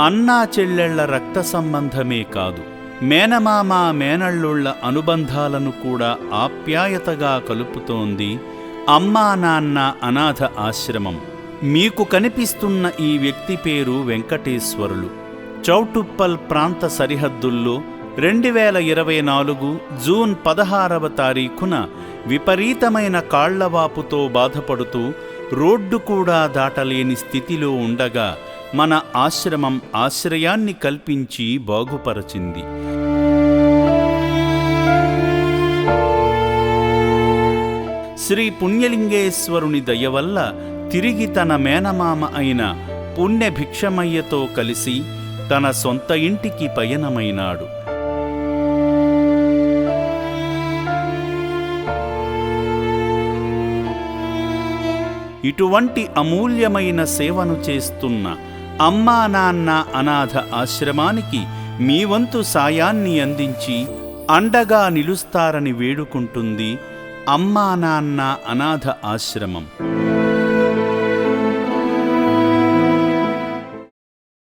అన్నా చెల్లెళ్ళ రక్త సంబంధమే కాదు మేనమామ మేనళ్ళుళ్ళ అనుబంధాలను కూడా ఆప్యాయతగా కలుపుతోంది అమ్మా నాన్న అనాథ ఆశ్రమం. మీకు కనిపిస్తున్న ఈ వ్యక్తి పేరు వెంకటేశ్వరులు. చౌటుప్పల్ ప్రాంత సరిహద్దుల్లో రెండు వేల ఇరవై నాలుగు జూన్ పదహారవ తారీఖున విపరీతమైన కాళ్ళవాపుతో బాధపడుతూ రోడ్డు కూడా దాటలేని స్థితిలో ఉండగా మన ఆశ్రమం ఆశ్రయాన్ని కల్పించి బాగుపరచింది. శ్రీ పుణ్యలింగేశ్వరుని దయ వల్ల తిరిగి తన మేనమామ అయిన పుణ్య భిక్షమయ్యతో కలిసి తన సొంత ఇంటికి పయనమైనాడు. ఇటువంటి అమూల్యమైన సేవను చేస్తున్న అమ్మా నాన్న అనాథ ఆశ్రమానికి మీ వంతు సాయాన్ని అందించి అండగా నిలుస్తారని వేడుకుంటుంది అమ్మా నాన్న అనాథ ఆశ్రమం.